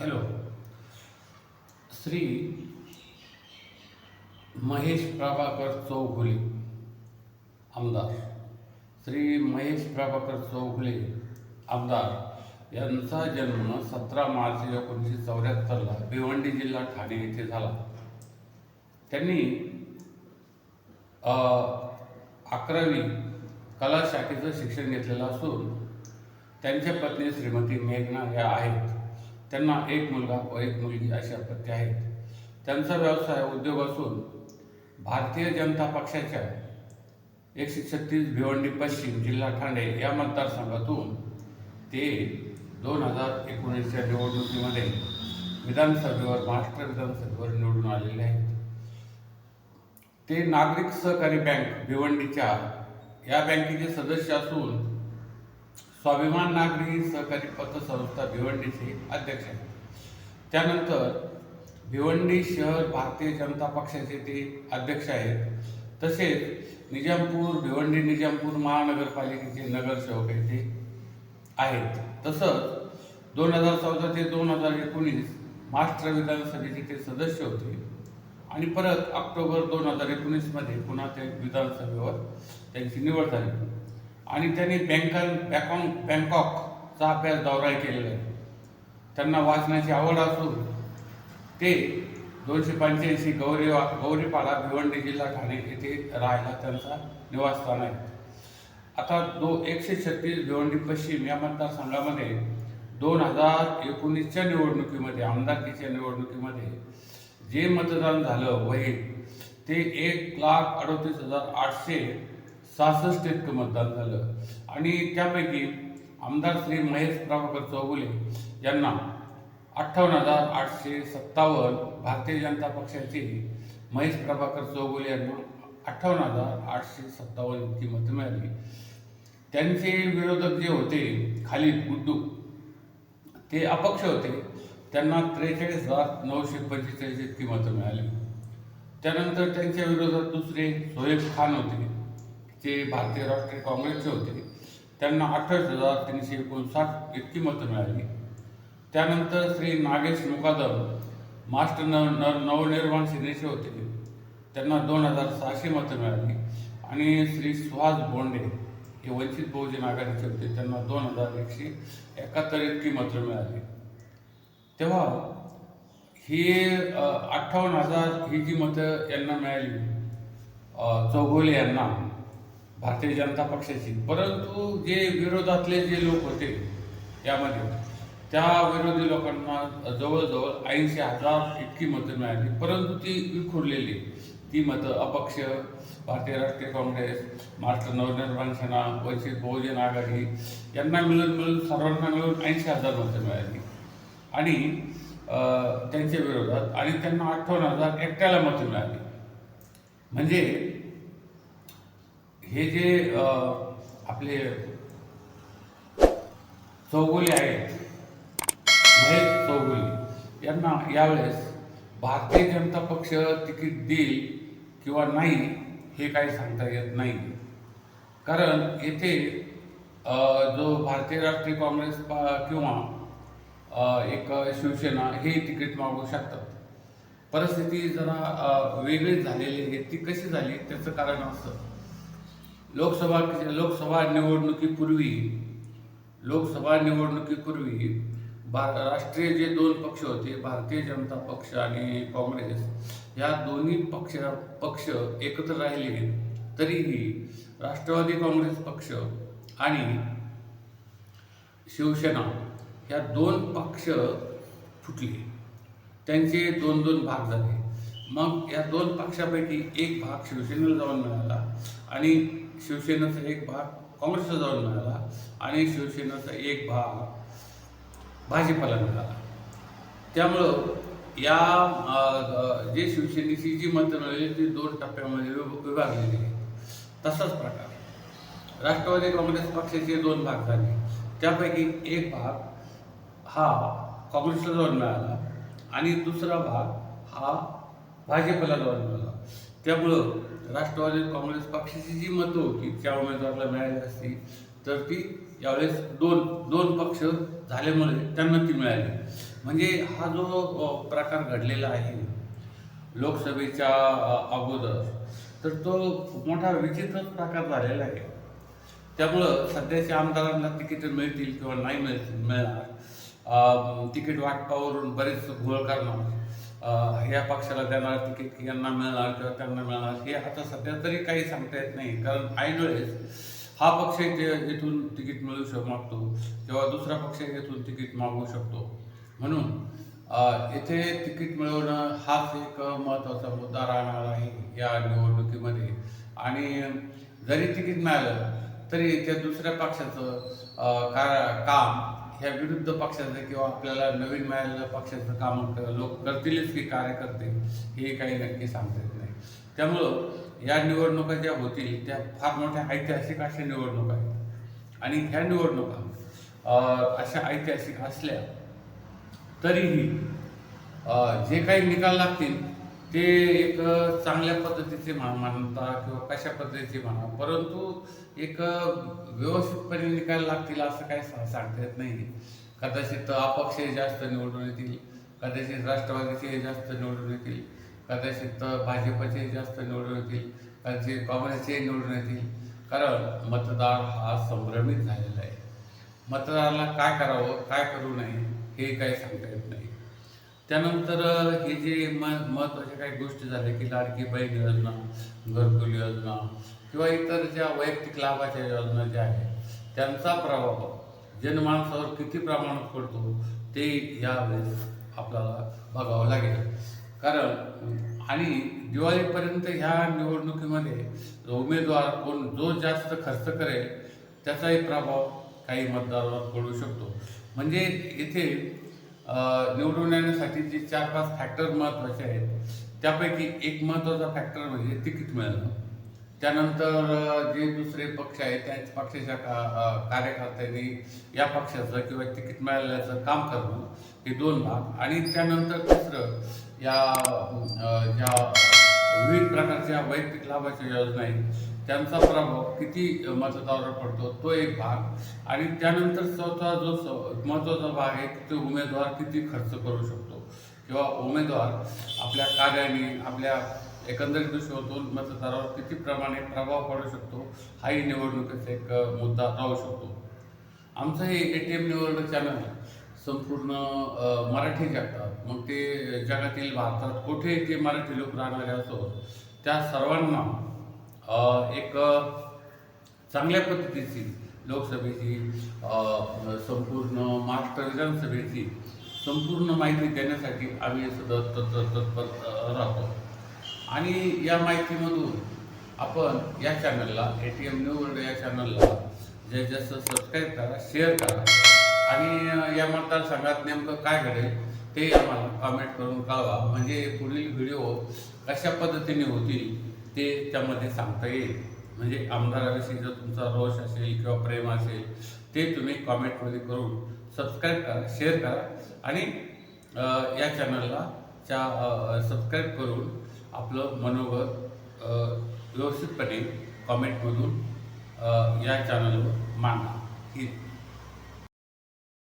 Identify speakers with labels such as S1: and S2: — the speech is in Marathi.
S1: हॅलो. श्री महेश प्रभाकर चौघुले आमदार. श्री महेश प्रभाकर चौघुले आमदार. यांचा जन्म सतरा मार्च एकोणीसशे चौऱ्याहत्तरला भिवंडी जिल्हा ठाणे येथे झाला. त्यांनी अकरावी कला शाखेचं शिक्षण घेतलेलं असून त्यांच्या पत्नी श्रीमती मेघना या आहेत. त्यांना एक मुलगा व एक मुलगी अशा अपत्य आहेत. त्यांचा व्यवसाय उद्योग असून भारतीय जनता पक्षाच्या एकशे छत्तीस भिवंडी पश्चिम जिल्हा ठाणे या मतदारसंघातून ते दोन हजार एकोणीसच्या निवडणुकीमध्ये विधानसभेवर महाराष्ट्र विधानसभेवर निवडून आलेले आहेत. ते नागरिक सहकारी बँक भिवंडीच्या या बँकेचे सदस्य असून स्वाभिमान नागरी सहकारी पतसंस्था भिवंडीचे अध्यक्ष आहेत. त्यानंतर भिवंडी शहर भारतीय जनता पक्षाचे ते अध्यक्ष आहेत. तसेच निजामपूर भिवंडी निजामपूर महानगरपालिकेचे नगरसेवक आहेत ते आहेत. तसंच दोन हजार चौदा ते दोन हजार एकोणीस महाराष्ट्र विधानसभेचे ते सदस्य होते आणि परत ऑक्टोबर दोन हजार एकोणीसमध्ये पुन्हा ते विधानसभेवर त्यांची निवड झाली. आणि त्यांनी बँकां बँकॉक बँकॉकचा अभ्यास दौरा केलेला आहे. त्यांना वाचनाची आवड असून ते दोनशे पंच्याऐंशी गौरी गौरीपाडा भिवंडी जिल्हा ठाणे येथे राहायला त्यांचा निवासस्थान आहे. आता दो एकशे छत्तीस भिवंडी पश्चिम या मतदारसंघामध्ये दोन हजार एकोणीसच्या निवडणुकीमध्ये आमदारकीच्या निवडणुकीमध्ये जे मतदान झालं वही ते एक लाख अडतीस हजार आठशे सहासष्ट इतकं मतदान झालं. आणि त्यापैकी आमदार श्री महेश प्रभाकर चौगुले यांना अठ्ठावन्न हजार आठशे सत्तावन्न भारतीय जनता पक्षाचे महेश प्रभाकर चौगुले यांना अठ्ठावन्न हजार आठशे सत्तावन्न इतकी मतं मिळाली. त्यांचे विरोधक जे होते खालीद गुड्डू ते अपक्ष होते. त्यांना त्रेचाळीस हजार नऊशे पंचेचाळीस इतकी मतं मिळाली. त्यानंतर त्यांच्या विरोधात दुसरे सोहेब खान होते. जे भारतीय राष्ट्रीय काँग्रेसचे होते त्यांना अठ्ठावीस हजार तीनशे एकोणसाठ इतकी मतं मिळाली. त्यानंतर श्री नागेश मुकादम मास्टर न न नवनिर्माण सेनेचे होते. त्यांना दोन हजार सहाशे मतं मिळाली. आणि श्री सुहास बोंडे हे वंचित बहुजन आघाडीचे होते. त्यांना दोन हजार एकशे एकाहत्तर इतकी मतं मिळाली. तेव्हा ही अठ्ठावन्न हजार ही जी मतं यांना मिळाली चौघोले यांना भारतीय जनता पक्षाची. परंतु जे विरोधातले जे लोक होते यामध्ये त्या विरोधी लोकांना जवळजवळ ऐंशी हजार इतकी मतं मिळाली. परंतु ती विखुरलेली. ती मतं अपक्ष भारतीय राष्ट्रीय काँग्रेस महाराष्ट्र नवनिर्माण सेना वंचित बहुजन आघाडी यांना मिळून मिळून सर्वांना मिळून ऐंशी हजार मतं मिळाली. आणि त्यांच्या विरोधात आणि त्यांना अठ्ठावन्न हजार एकट्याला मतं मिळाली. म्हणजे हे जे आपले चौगुले आहेत महेश चौगुले यांना यावेळेस भारतीय जनता पक्ष तिकीट देईल किंवा नाही हे काही सांगता येत नाही. कारण येथे जो भारतीय राष्ट्रीय काँग्रेस किंवा एक शिवसेना हे तिकीट मागू शकतात. परिस्थिती जरा वेगळीच झालेली आहे ती कशी झाली त्याचं कारण असतं लोकसभा लोकसभा निवडणुकीपूर्वी लोकसभा निवडणुकीपूर्वी भा राष्ट्रीय जे दोन पक्ष होते भारतीय जनता पक्ष आणि काँग्रेस या दोन्ही पक्ष पक्ष एकत्र राहिले. तरीही राष्ट्रवादी काँग्रेस पक्ष आणि शिवसेना ह्या दोन पक्ष फुटले. त्यांचे दोन दोन भाग झाले. मग या दोन पक्षापैकी एक भाग शिवसेनेला जाऊन मिळाला. आणि शिवसेनेचा एक भाग काँग्रेसला जाऊन मिळाला आणि शिवसेनेचा एक भाग भाजपाला मिळाला. त्यामुळं या जे शिवसेनेची जी मतं मिळाली ती दोन टप्प्यामध्ये विभ- विभागलेली आहेत. तसाच प्रकार. राष्ट्रवादी काँग्रेस पक्षाचे दोन भाग झाले. त्यापैकी एक भाग हा काँग्रेसला जाऊन मिळाला आणि दुसरा भाग हा भाजपला जाऊन मिळाला. त्यामुळं राष्ट्रवादी काँग्रेस पक्षाची जी मतं होती त्या उमेदवाराला मिळाली असती तर ती यावेळेस दोन दोन पक्ष झाल्यामुळे त्यांना ती मिळाली. म्हणजे हा जो प्रकार घडलेला आहे लोकसभेच्या अगोदर तर तो मोठा विचित्र प्रकार झालेला आहे. त्यामुळं सध्याच्या आमदारांना तिकीट मिळतील किंवा नाही मिळ मिळणार. तिकीट वाटपावरून बरेच घोळ करणार ह्या पक्षाला देणार तिकीट यांना मिळणार किंवा त्यांना मिळणार हे आता सध्या तरी काही सांगता येत नाही. कारण ऐनवेळेस हा पक्ष इथे इथून तिकीट मिळू शक मागतो किंवा दुसरा पक्ष इथून तिकीट मागवू शकतो. म्हणून इथे येथे तिकीट मिळवणं हाच एक महत्त्वाचा मुद्दा राहणार आहे या निवडणुकीमध्ये. आणि जरी तिकीट मिळालं तरी त्या दुसऱ्या पक्षाचं का काम ह्या विरुद्ध पक्षाचं किंवा आपल्याला नवीन मिळालेल्या पक्षाचं काम लोक करतीलच की कार्यकर्ते हे काही नक्की सांगता येत नाही. त्यामुळं या निवडणुका ज्या होतील त्या फार मोठ्या ऐतिहासिक अशा निवडणुका आहेत. आणि ह्या निवडणुका अशा ऐतिहासिक असल्या तरीही जे काही निकाल लागतील ते एक चांगल्या पद्धतीचे म्हणता किंवा कशा पद्धतीचे म्हणा. परंतु एक व्यवस्थितपणे निकाल लागतील असं काही सा- सांगता येत नाही. कदाचित अपक्ष जास्त निवडून येतील कदाचित राष्ट्रवादीचे जास्त निवडून येतील कदाचित भाजपचे जास्त निवडून येतील कदाचित काँग्रेसचे निवडून येतील. कारण मतदार हा संभ्रमित झालेला आहे. मतदाराला काय करावं काय करू नये हे काही सांगता येत नाही. त्यानंतर हे जे म महत्त्वाच्या काही गोष्टी झाल्या की लाडकी बहीण योजना घरकुल योजना किंवा इतर ज्या वैयक्तिक लाभाच्या योजना ज्या आहेत त्यांचा प्रभाव जनमानसावर किती प्रमाणात पडतो ते यावेळेस आपल्याला बघावं लागेल. कारण आणि दिवाळीपर्यंत ह्या निवडणुकीमध्ये उमेदवार कोण जो जास्त खर्च करेल त्याचाही प्रभाव काही मतदारावर पडू शकतो. म्हणजे इथे निवडून येण्यासाठी जे चार पाच फॅक्टर महत्त्वाचे आहेत त्यापैकी एक महत्त्वाचा फॅक्टर म्हणजे तिकीट मिळणं. त्यानंतर जे दुसरे पक्ष आहेत त्या पक्षाच्या का कार्यकर्त्यांनी या पक्षाचं किंवा तिकीट मिळाल्याचं काम करणं हे दोन भाग. आणि त्यानंतर तिसरं या ज्या विविध प्रकारच्या वैयक्तिक लाभाच्या योजना आहेत. त्यांचा प्रभाव किती मतदारावर पडतो तो एक भाग. आणि त्यानंतर चौथा जो स- महत्त्वाचा भाग आहे की तो उमेदवार किती खर्च करू शकतो? किंवा उमेदवार आपल्या कार्याने आपल्या एकंदरीत दृष्टीतून मतदारावर किती प्रमाणे प्रभाव पडू शकतो? हाही निवडणुकीचा एक मुद्दा राहू शकतो. आमचं हे ए टी एम निवडणूक चॅनल संपूर्ण मराठी जगतात. मग ते जगातील भारतात कुठे ते मराठी लोक राहणारे असो त्या सर्वांना एक चांगल्या पद्धतीची लोकसभेची संपूर्ण महाराष्ट्र विधानसभेची संपूर्ण माहिती देण्यासाठी आम्ही सतत तत्पर तत्पर राहतो. आणि या माहितीमधून आपण या चॅनलला A T M new world या चॅनलला जे जास्त सबस्क्राईब करा शेअर करा. आणि या मतदारसंघात नेमकं काय घडेल ते आम्हाला कमेंट करून कळवा. म्हणजे पुढील व्हिडिओ कशा पद्धतीने होतील ते त्यामध्ये सांगता येईल. म्हणजे आमदाराविषयी जर तुमचा रोष असेल किंवा प्रेम असेल ते तुम्ही कॉमेंटमध्ये करून सबस्क्राईब करा शेअर करा. आणि या चॅनलला च्या सबस्क्राईब करून आपलं मनोगत व्यवस्थितपणे कॉमेंटमधून या चॅनलवर मांडा. ही